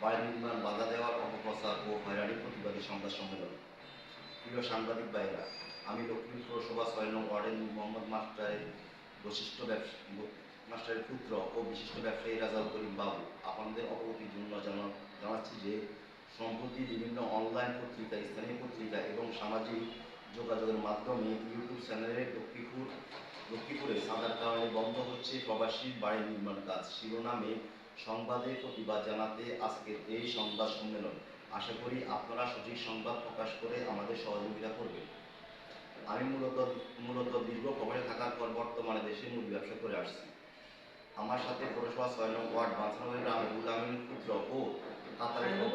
বাড়ি নির্মাণ বাধা দেওয়ার অপপ্রচার ও হয়রানি প্রতিবাদী সংবাদ সম্মেলন। প্রিয় সাংবাদিক ভাইয়েরা, আমি লক্ষ্মী পৌরসভা ছয় নং ওয়ার্ডের মোহাম্মদ মাস্টারের বৈশিষ্ট্য মাস্টারের পুত্র ও বিশিষ্ট ব্যবসায়ী রাজাউল করিম বাবু। আপনাদের অবগতির জন্য জানা- জানাচ্ছি যে সম্প্রতি বিভিন্ন অনলাইন পত্রিকা, স্থানীয় পত্রিকা এবং সামাজিক যোগাযোগের মাধ্যমে ইউটিউব চ্যানেলে লক্ষ্মীপুর লক্ষ্মীপুরে সাদার কারণে বন্ধ হচ্ছে প্রবাসী বাড়ি নির্মাণ কাজ। শিরোনামে সংবাদে প্রতিবাদ জানাতে আজকের এই সংবাদ সম্মেলন। আশা করি আপনারা সঠিক সংবাদ প্রকাশ করে আমাদের সহযোগিতা করবেন। আমি মূলত মূলত দীর্ঘ প্রবাসে থাকার পর বর্তমানে দেশে মূল ব্যবসা করে আসছি। আমার সাথে পৌরসভা ছয় নং ওয়ার্ড বাঁচানোর গ্রাম গুলামিন পুত্র ও কাতারের নং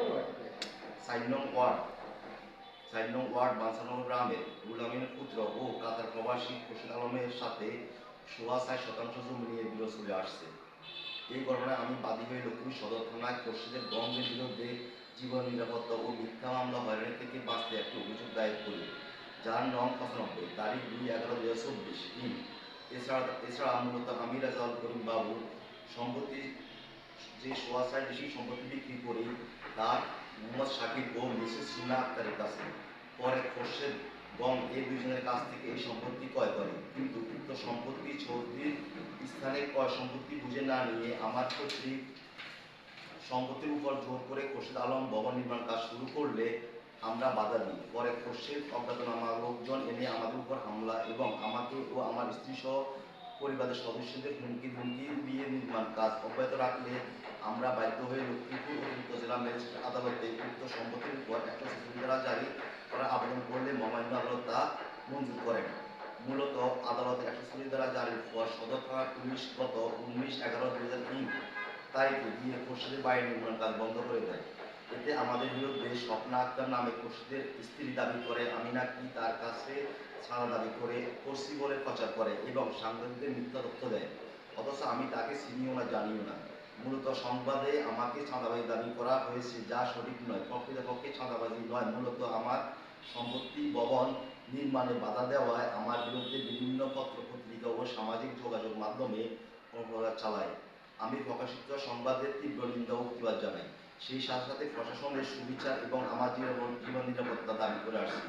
ওয়ার্ড? চার নং ওয়ার্ড বাঁচানোর গ্রামের গুলামিনের পুত্র ও কাতার প্রবাসী খুরশিদ আলমের সাথে সোয়া ষাট শতাংশ জমি নিয়ে বিরোধ চলে আসছে। এই ঘটনায় আমি বাদী হয়ে লক্ষ্মী সদর থানায় খুরশিদের গঙ্গের বিরুদ্ধে জীবন নিরাপত্তা ও মিথ্যা মামলা হয়রানি থেকে বাঁচতে একটি অভিযোগ দায়ের করি, যার নং পঁচানব্বই তারিখ দুই এগারো দুই হাজার চব্বিশ, তিন। এছাড়া এছাড়া মূলত আমি রাজাউল করিম বাবু সম্পত্তি, যে সোয়া ষাট বেশি সম্পত্তি বিক্রি করি, তার মোহাম্মদ শাকিব ও মিসেস সুনা আক্তারের কাছে। পরে খোরশেদ গম এই দুজনের কাছ থেকে এই সম্পত্তি ক্রয় করে। কিন্তু উক্ত সম্পত্তি চৌধুরীর স্থানে ক্রয় সম্পত্তি বুঝে না নিয়ে আমার কর্তৃক সম্পত্তির উপর জোর করে খোরশেদ আলম ভবন নির্মাণ কাজ শুরু করলে আমরা বাধা দিই। পরে খোরশেদ অজ্ঞাতনামা লোকজন এনে আমাদের উপর হামলা এবং আমাকে ও আমার স্ত্রী সহ পরিবারের সদস্যদের হুমকি ধুমকি দিয়ে নির্মাণ কাজ অব্যাহত রাখলে আমরা বাধ্য হয়ে লক্ষ্মীপুর অতিরিক্ত জেলা ম্যাজিস্ট্রেট আদালতে উক্ত সম্পত্তির উপর একটা জারি আবেদন করলে মহামান্য আদালত তা মঞ্জুর করেন। মূলত আদালতে একশো ছেচল্লিশ ধারা জারির পর সদর থানার পুলিশ গত উনিশ এগারো দুই হাজার তিন তারিখে গিয়ে খুরশিদের বাড়ি নির্মাণ কাজ বন্ধ করে দেয়। এতে আমাদের বিরুদ্ধে স্বপ্না আক্তার নামে খুরশিদের স্ত্রী দাবি করে আমি নাকি তার কাছে ছাড়া দাবি করে করছি বলে প্রচার করে এবং সাংবাদিকদের মিথ্যা তথ্য দেয়? অথচ আমি তাকে চিনিও না, জানিও না। মূলত সংবাদে আমাকে চাঁদাবাজি দাবি করা হয়েছে, যা সঠিক নয়। প্রকৃতপক্ষে চাঁদাবাজি নয়, মূলত আমার সম্পত্তি ভবন নির্মাণে বাধা দেওয়ায় আমার বিরুদ্ধে বিভিন্ন পত্র, পত্রিকা ও সামাজিক যোগাযোগ মাধ্যমে অপরাধ চালায়। আমি প্রকাশিত সংবাদের তীব্র নিন্দা ও প্রতিবাদ জানাই। সেই সাথে সাথে প্রশাসনের সুবিচার এবং আমার জীবন জীবন নিরাপত্তা দাবি করে আসছি।